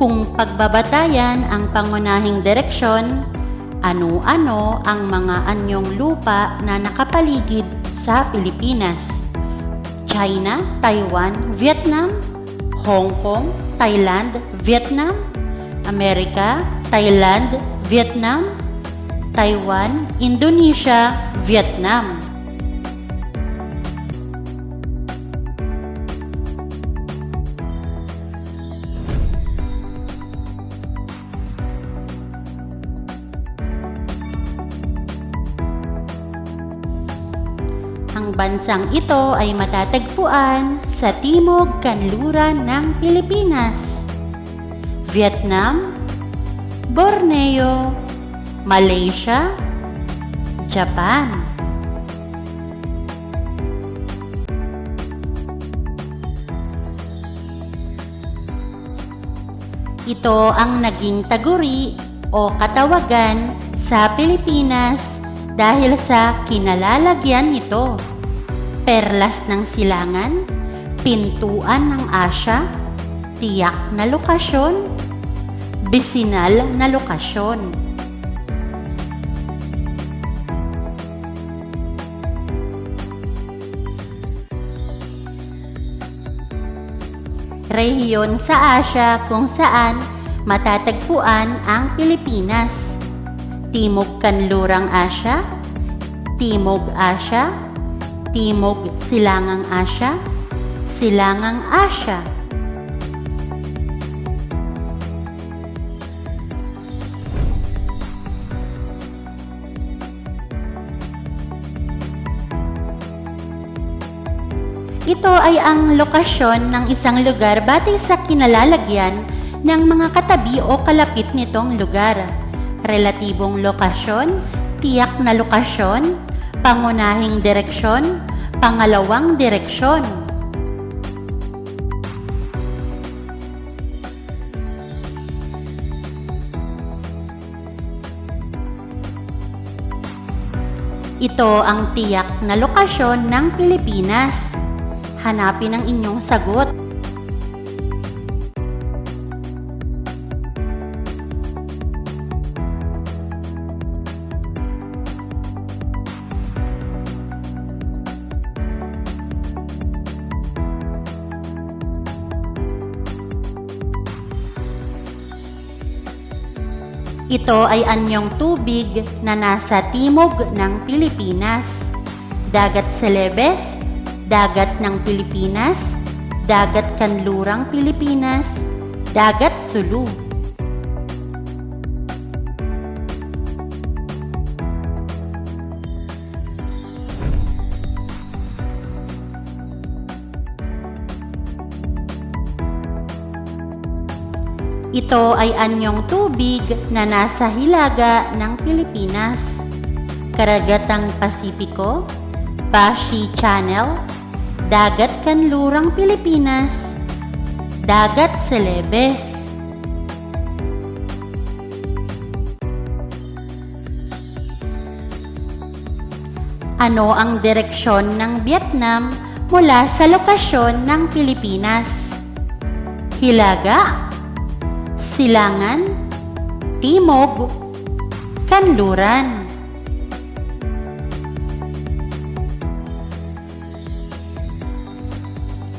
Pagbabatayan ang pangunahing direksyon, ano-ano ang mga anyong lupa na nakapaligid sa Pilipinas. China, Taiwan, Vietnam, Hong Kong, Thailand, Vietnam, Amerika, Thailand, Vietnam, Taiwan, Indonesia, Vietnam. Ang bansang ito ay matatagpuan sa timog kanluran ng Pilipinas. Vietnam, Borneo, Malaysia, Japan. Ito ang naging taguri o katawagan sa Pilipinas dahil sa kinalalagyan nito. Perlas ng silangan, pintuan ng Asya, tiyak na lokasyon, bisinal na lokasyon. Rehiyon sa Asya kung saan matatagpuan ang Pilipinas. Timog Kanlurang Asya, Timog Asya, Timog Silangang Asya, Silangang Asya. Ito ay ang lokasyon ng isang lugar batay sa kinalalagyan ng mga katabi o kalapit nitong lugar. Relatibong lokasyon, tiyak na lokasyon, pangunahing direksyon, pangalawang direksyon. Ito ang tiyak na lokasyon ng Pilipinas. Hanapin ang inyong sagot. Ito ay anyong tubig na nasa timog ng Pilipinas. Dagat Celebes, Dagat ng Pilipinas, Dagat Kanlurang Pilipinas, Dagat Sulu. Ito ay anyong tubig na nasa hilaga ng Pilipinas. Karagatang Pasipiko, Bashi Channel, Dagat Kanlurang Pilipinas, Dagat Celebes. Ano ang direksyon ng Vietnam mula sa lokasyon ng Pilipinas? Hilaga, Silangan, Timog, Kanluran.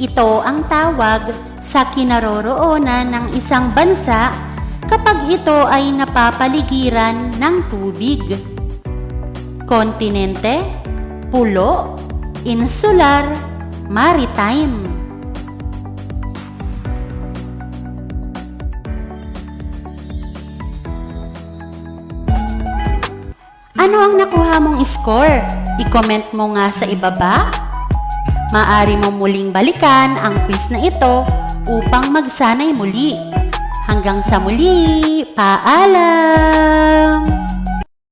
Ito ang tawag sa kinaroroonan ng isang bansa kapag ito ay napapaligiran ng tubig. Kontinente, pulo, insular, maritime. Ano ang nakuha mong score? I-comment mo nga sa ibaba. Maari mo muling balikan ang quiz na ito upang magsanay muli. Hanggang sa muli, paalam!